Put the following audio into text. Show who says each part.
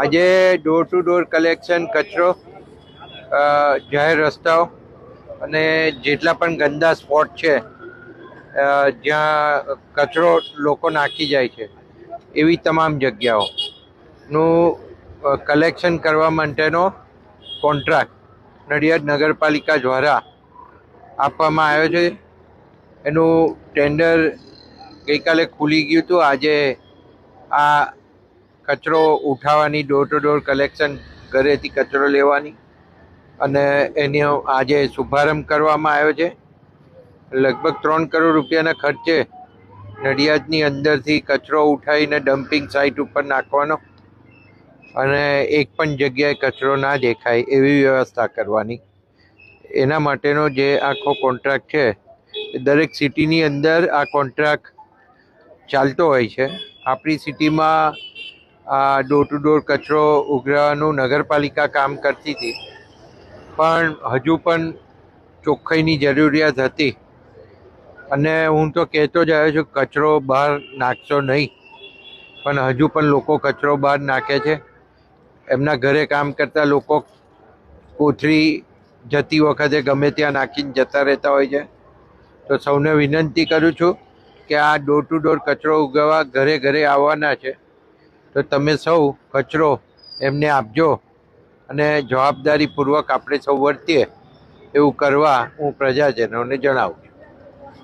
Speaker 1: આજે
Speaker 2: door to door collection કચરો જાહેર રસ્તાઓ અને જેટલા પણ ગંદા સ્પોટ છે જ્યાં કચરો લોકો નાખી જાય છે, એવી તમામ જગ્યાઓનું કલેક્શન કરવા માટેનો કોન્ટ્રાક્ટ નડિયાદ નગરપાલિકા દ્વારા આપવામાં આવ્યો છે. એનું ટેન્ડર ગઈકાલે ખુલી ગયું હતું. આજે આ કચરો ઉઠાવવાની ડોર ટુ ડોર કલેક્શન ઘરેથી કચરો લેવાની અને એનો આજે શુભારંભ કરવામાં આવ્યો છે. લગભગ ત્રણ કરોડ રૂપિયાના ખર્ચે નડિયાદની અંદરથી કચરો ઉઠાવીને ડમ્પિંગ સાઇટ ઉપર નાખવાનો અને એક પણ જગ્યાએ કચરો ના દેખાય એવી વ્યવસ્થા કરવાની. એના માટેનો જે આખો કોન્ટ્રાક્ટ છે દરેક સિટીની અંદર આ કોન્ટ્રાક્ટ ચાલતો હોય છે. આપણી સિટીમાં આ ડોર ટુ ડોર કચરો ઉઘરાવાનું નગરપાલિકા કામ કરતી હતી. પણ હજુ પણ ચોખ્ખાઈની જરૂરિયાત હતી. અને હું તો કહેતો જ આવ્યો છું, કચરો બહાર નાખશો નહીં. પણ હજુ પણ લોકો કચરો બહાર નાખે છે. એમના ઘરે કામ કરતા લોકો કોથળી જતી વખતે ગમે ત્યાં નાખીને જતા રહેતા હોય છે. તો સૌને વિનંતી કરું છું કે આ ડોર ટુ ડોર કચરો ઉગાવવા ઘરે ઘરે આવવાના છે. તો તમે સૌ કચરો એમને આપજો અને જવાબદારીપૂર્વક આપણે સૌ વર્તીએ એવું કરવા હું પ્રજાજનોને જણાવું